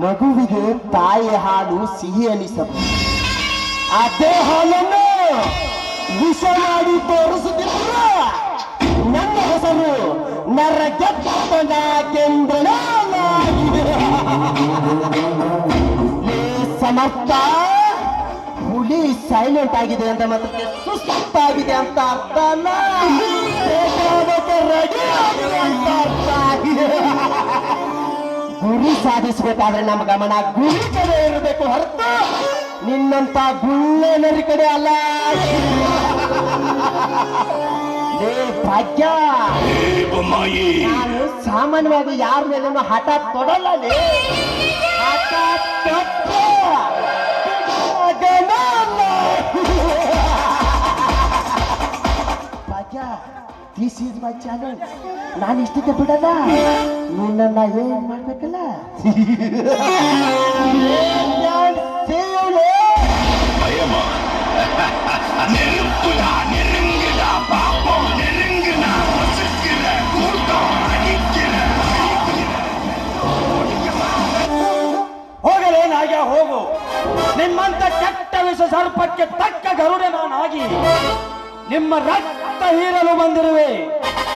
ಮಗುವಿಗೆ ತಾಯಿ ಹಾಲು ಸಿಹಿ ಅನಿಸಬಹುದು. ಅದೇ ಹಾಲನ್ನು ವಿಷ ಮಾಡಿ ತೋರಿಸುತ್ತಿಲ್ಲ ನನ್ನ ಹೆಸರು ನರಗೆಟ್ಟ ನಾಗೇಂದ್ರನಾಗಿದೆ ಲೇ ಸಮರ್ಥ ಹುಲಿ ಸೈಲೆಂಟ್ ಆಗಿದೆ ಅಂತ ಮತ್ತೆ ಸುಸ್ತಾಗಿದೆ ಅಂತ ಅರ್ಥ ready ಆಗಿದೆ ಅಂತ ಸಾಧಿಸಬೇಕಾದ್ರೆ ನಮ್ಮ ಗಮನ ಗುರಿ ಕಡೆ ಇರಬೇಕು ಹೊರತು ನಿನ್ನಂತ ಗುಳ್ಳೆನರಿ ಕಡೆ ಅಲ್ಲ ಭಾಗ್ಯ ನಾನು ಸಾಮಾನ್ಯವಾಗಿ ಯಾರ ಮೇಲೂ ಹಠ ತೊಡಲ್ಲ. ಹಠ. ಭಾಗ್ಯ ದಿಸ್ ಈಸ್ ಮೈ ಚಾಲೆಂಜ್ ನಾನು ಇಷ್ಟಕ್ಕೆ ಬಿಡಲ್ಲ. ನಿನ್ನ ಏನ್ ಮಾಡ್ಬೇಕಲ್ಲ? ಹೋಗು. ನಿಮ್ಮಂತ ಕೆಟ್ಟ ವಿಷ ಸರ್ಪಕ್ಕೆ ತಕ್ಕ ಗರುಡೆ ನಾನಾಗಿ ನಿಮ್ಮ ರಕ್ತ ಹೀರಲು ಬಂದಿರುವೆ.